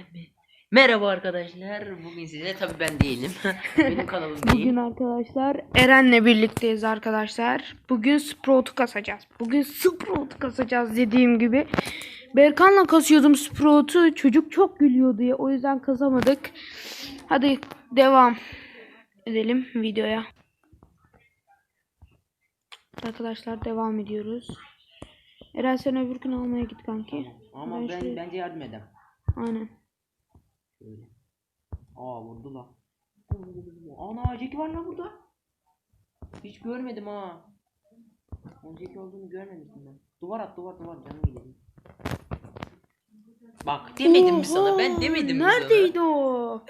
Ben mi? Merhaba arkadaşlar. Bugün size tabii ben değilim. Benim kanalım değil. Bugün arkadaşlar Eren'le birlikteyiz arkadaşlar. Bugün Sprout'u kasacağız. Bugün Sprout'u kasacağız dediğim gibi. Berkan'la kasıyordum Sprout'u. Çocuk çok gülüyor diye. O yüzden kasamadık. Hadi devam edelim videoya. Arkadaşlar devam ediyoruz. Eren sen öbür gün almaya git kanki. Ama Ben ben, şöyle- bence yardım edem. Aynen. Şöyle. Aa vurdu lan. Ana Jackie var lan burada. Hiç görmedim ha. Jackie olduğunu görmemiştim ben. Duvar at duvar duvar canım gidelim. Bak demedim mi sana ben demedim mi sana? Neredeydi o?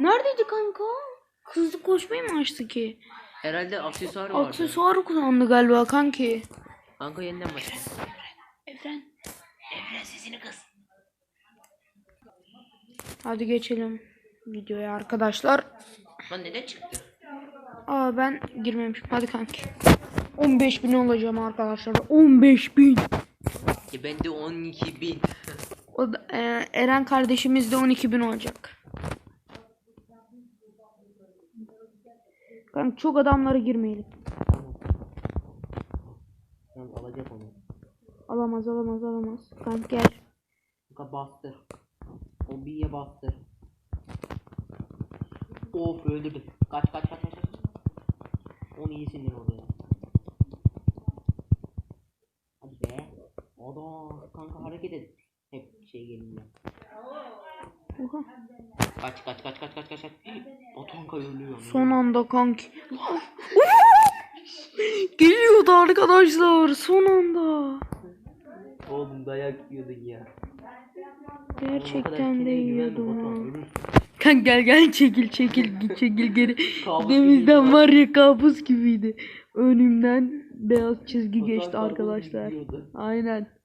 Neredeydi kanka? Hızlı koşmayı mı açtı ki? Herhalde aksesuar vardı. Aksesuarı kullandı galiba kanki. Kanka yeniden başla. Evren. Evren sesini kız. Hadi geçelim videoya arkadaşlar. Lan neden çıktı? Aa ben girmemişim. Hadi kanki. 15 bin olacağım arkadaşlar. 15 bin. Ya bende 12 bin. O da, e, Eren kardeşimiz de 12 bin olacak. Kanka çok adamlara girmeyelim. Tamam. Alacak onu. Alamaz alamaz alamaz. Kanka gel. Kanka bastır. O biye bastır. Of öldürdüm. Kaç kaç kaç kaç. kaç. Onu iyisindir oraya. Hadi be. Adam kanka hareket et. Hep şey geliyor. Oha. Kaç kaç kaç kaç kaç kaç. kaç. O kanka ölüyor. Son anda kanki. Geliyordu arkadaşlar son anda. Oğlum dayak yiyordun ya. Gerçekten de yiyordum ha. Kanka gel gel çekil çekil git çekil geri. Gibiydi. var ya kabus gibiydi. Önümden beyaz çizgi geçti arkadaşlar. Aynen.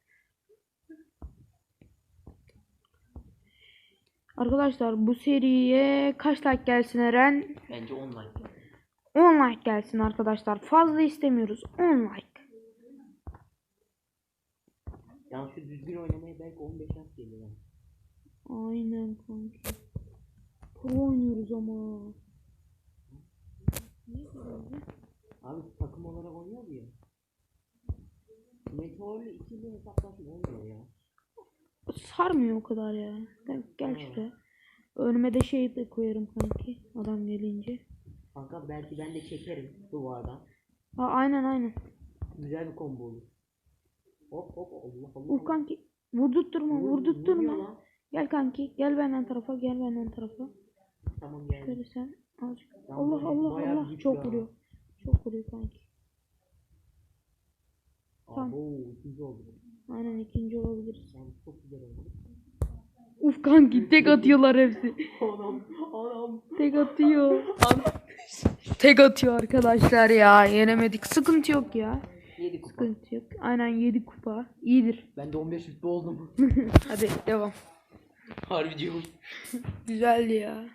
Arkadaşlar bu seriye kaç like gelsin Eren? Bence online. 10 like gelsin arkadaşlar. Fazla istemiyoruz. 10 like. Yani şu düzgün oynamaya belki 15 yaş geliyor. Aynen kanki. Pro oynuyoruz ama. Abi takım olarak oynuyor ya? Meteorlu ikili hesaplaşma olmuyor ya. Sarmıyor o kadar ya. Gel, gel şuraya. Önüme de şey de koyarım kanki. Adam gelince. Kanka belki ben de çekerim duvardan. Ha, aynen aynen. Güzel bir combo olur. Hop hop Allah Allah. Uf kanki. Vurdurtturma Vur- vurdurtturma. lan. Gel kanki. Gel benden tarafa. Gel benden tarafa. Tamam geldi. Şöyle sen. Azıcık. Ben Allah Allah Allah. Çok ha. vuruyor. Çok vuruyor kanki. Tamam. Abo ikinci oldu. Aynen ikinci olabiliriz. Yani çok güzel oldu. Uf kanki tek atıyorlar hepsi. Anam anam. Tek atıyor. tek atıyor arkadaşlar ya. Yenemedik. Sıkıntı yok ya. 7 kupa. Sıkıntı yok. Aynen 7 kupa. İyidir. Ben de 15 üstü oldum. Hadi devam. Harbi diyorum. Güzeldi ya.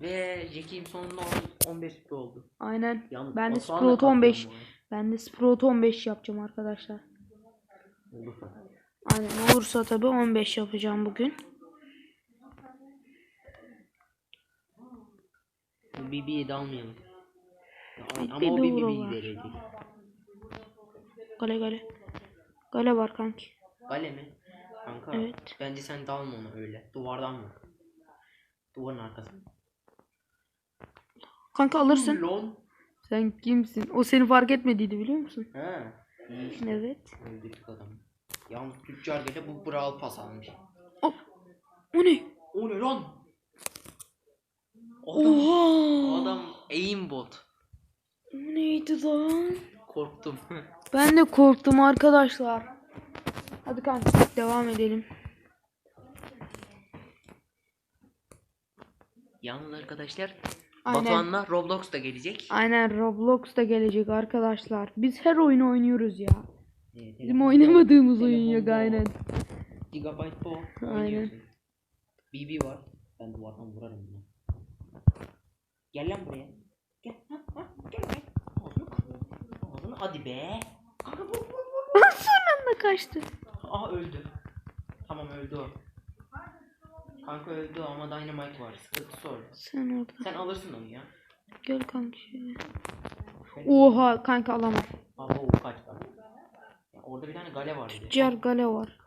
Ve Jack'im sonunda 15 üstü oldu. Aynen. Yalnız Ben de Sprout 15. kaptım Ben de Sprout 15 yapacağım arkadaşlar. Olursa. Aynen olursa tabi 15 yapacağım bugün. Bu BB'yi de almayalım. Ay, Ama bir o BB'yi verecek. Gale gale. Gale var kanki. Gale mi? Kanka Evet. bence sen dalma onu öyle. Duvardan vur. Duvarın arkasında. Kanka alırsın. Lon. Sen kimsin? O seni fark etmediydi biliyor musun? He. İyi işte. Evet. Öldürdük adamı. Yalnız tüccar gece bu brawl pas almış. Hop. O ne? O ne lan? Adam, Oha. adam aimbot. O neydi lan? Korktum. Ben de korktum arkadaşlar. Hadi kanka devam edelim. Yalnız arkadaşlar Aynen. Batuhan'la Roblox da gelecek. Aynen Roblox da gelecek arkadaşlar. Biz her oyunu oynuyoruz ya. Evet, Bizim oynamadığımız oyun yok aynen. Gigabyte bu. Aynen. BB var. Ben duvardan vurarım bunu. Gel lan buraya. Gel. Ha, ha, gel be. Ağzını. Ağzını hadi be. Kanka vur vur vur. Son anda kaçtı. Aha öldü. Tamam öldü o. Kanka öldü ama dynamite var. Sıkıntısı orada. Sen orada. Sen alırsın onu ya. Gel kanka şöyle. Oha kanka alamam. Aa o kaç. Ya orada bir tane gale var. Ciğer gale var.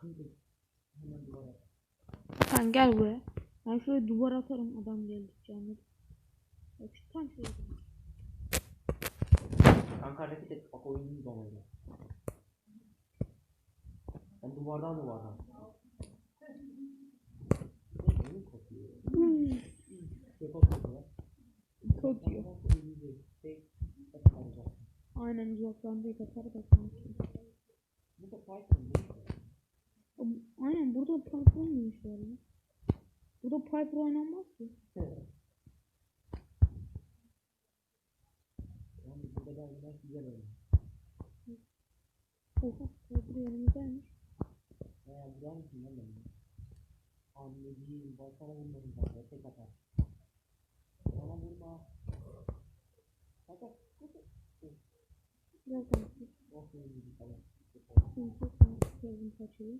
Sen gel buraya. Ben şöyle duvar atarım adam geldikçe anladın. Bak tam şuraya. Kanka hareket et. Bak oyunun donuyor. Ben duvardan duvardan. Kokuyor. Aynen uzaktan tek atar da kanki. Bu da Python değil mi? Aynen burada Piper oynamışlar ya. Burada Piper oynanmaz ki. Yani burada ben bunlar güzel oynuyor. Oha Piper yanımızdaymış. Güzel misin lan benim? Anneciğim balkona vurmadım zaten tek atar. Bana vurma. Hadi. Oh benim tamam. Şimdi sevdim kaçıyor.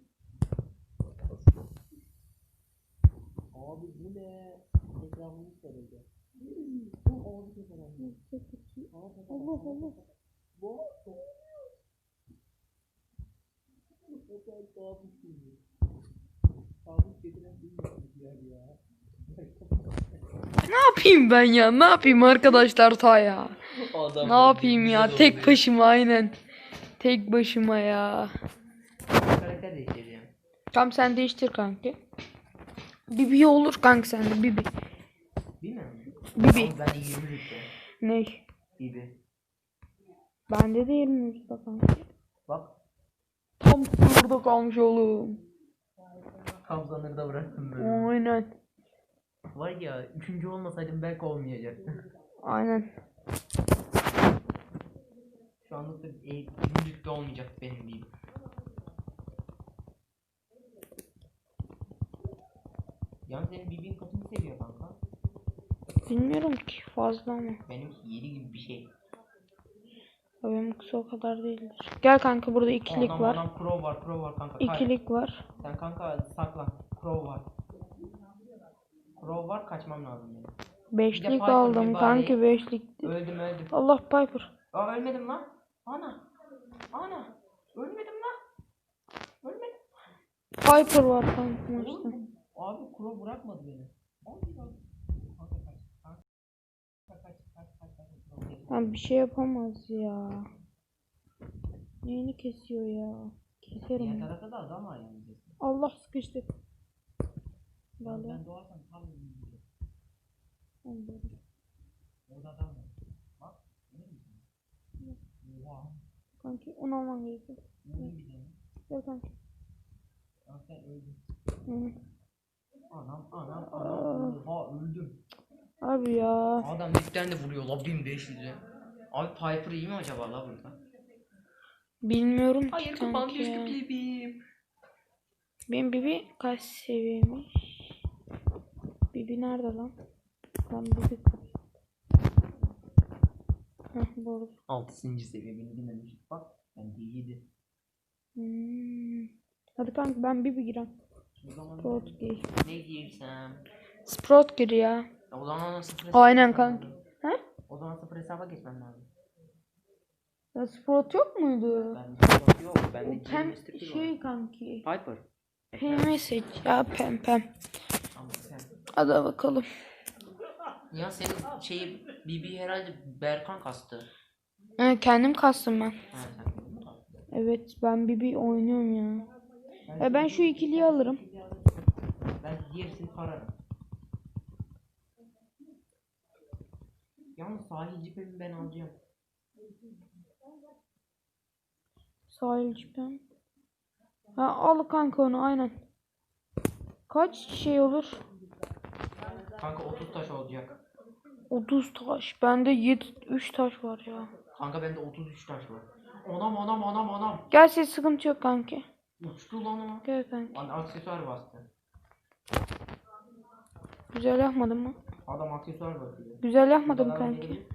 Abi bu ne? Ekrafımız sarıldı. Bu abi çok önemli. Allah Allah. Bu çok... Kadar kabus gibi. Kabus getiren bilmiyorum ya. Ne yapayım ben ya? Ne yapayım arkadaşlar ta ya? Adam Ne yapayım ya? Tek başıma aynen. Tek başıma ya. Karakter değiştireceğim. Tamam sen değiştir kanki. Bibi olur kanka sende Bibi. Bibi. Oğlum Ben de 20 rütbe. Ne? Bibi. Bende de 20 usta kanki. Bak. Tam burada kalmış oğlum. Tam zanırda bıraktım böyle. Aynen. Var ya üçüncü olmasaydım belki olmayacaktı. Aynen. Şu anlık da e, birinci rütbe olmayacak benim Bibi. Yani senin Bibi'nin kaçıncı seviyor kanka? Bilmiyorum ki fazla ama. Benimki 7 gibi bir şey. Benimkisi o kadar değildir. Gel kanka burada ikilik Adam, var. Adam crow var, crow var kanka. Kay. İkilik var. Sen kanka saklan. Crow var. Crow var kaçmam lazım benim. Beşlik Piper aldım kanki beşlik. Öldüm öldüm. Allah Piper. Aa ölmedim lan. Ana. Ana. Ölmedim lan. Ölmedim. Piper var kanka Abi crow bırakmadı beni. Abi ya. Kanka kaç. Kanka kaç kaç kaç kaç kaç. Ben bir şey yapamaz ya. Neyini kesiyor ya? Keserim. Diğer tarafta da adam var yani. Allah sıkıştı. Böyle. ben doğarsam tam oldu. Orada adam var. Bak. Oha. Kanki onu alman gerekiyor. Gel kanki. Aa, sen öldün. Hı. Anam anam anam. Oha öldüm. Abi ya. Adam dipten de vuruyor la 1500'e. Abi Piper iyi mi acaba la burada? Bilmiyorum Hayır kafam düştü bebeğim. Benim Bibi kaç seviyeymiş? Bibi nerede lan? Lan Bibi? Heh doğru. 6. seviye beni dinlemiş. Bak ben de 7. Hmm. Hadi kanka ben Bibi girem. Sprout gir. ne girsem? Sprout gir ya. O zaman sıfır hesaba Aynen lazım. He? O zaman sıfır hesaba geçmem lazım. Ya Sprout yok muydu? Ben de yok. Ben de pem şey kanki. Piper. Pem'e seç ya pem pem. Hadi bakalım. Ya senin şeyi BB herhalde Berkan kastı. Ha, kendim kastım ben. Ha sen. Evet ben Bibi oynuyorum ya. E ben şu ikiliyi alırım. Ben gerisini pararım. Yalnız sahilci pemi ben alacağım. Sahil pem. Ha al kanka onu aynen. Kaç şey olur? Kanka 30 taş olacak. 30 taş. Bende 7 3 taş var ya. Kanka bende 33 taş var. Anam anam anam anam. Gel ses sıkıntı yok kanki. Uçtu lan o. Gel kanki. Lan aksesuar bastı. Güzel yapmadın mı? Adam aksesuar basıyor. Güzel yapmadım Buradan kanki.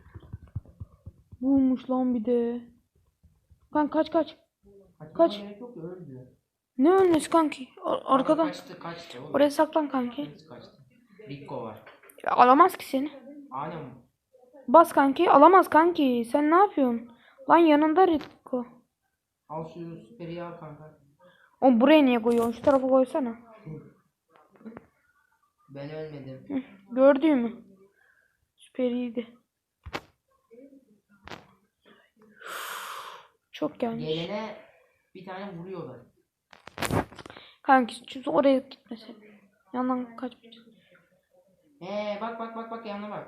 Bulmuş lan bir de. Kanka kaç kaç. Kaç? yok. Ne ölmesi kanki? A- arkadan. Kaçtı kaçtı oğlum. Oraya saklan kanki. Kaçtı. Rico var. Ya, alamaz ki seni. Aynen? Bas kanki. Alamaz kanki. Sen ne yapıyorsun? Lan yanında Ritko. Al şu süperi al kanka. O buraya niye koyuyorsun? Şu tarafa koysana. Ben ölmedim. Gördün mü? Süper iyiydi. Çok gelmiş. Gelene bir tane vuruyorlar. Kanki çünkü oraya gitmesin. Yandan kaçmayacağız. He bak bak bak bak yanına bak.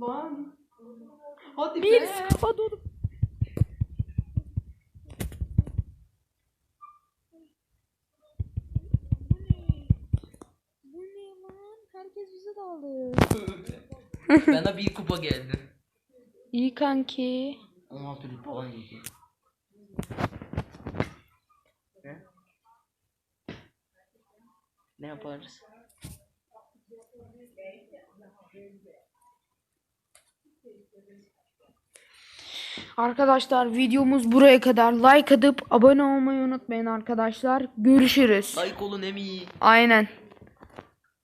Lan. Hadi Bir be. hadi oğlum. Bu ne lan? Herkes bize daldı. Bana bir kupa geldi. İyi kanki. 16 rütbe falan yedi. Ne? Ne yaparız? Arkadaşlar videomuz buraya kadar. Like atıp abone olmayı unutmayın arkadaşlar. Görüşürüz. Like olun emi. Aynen.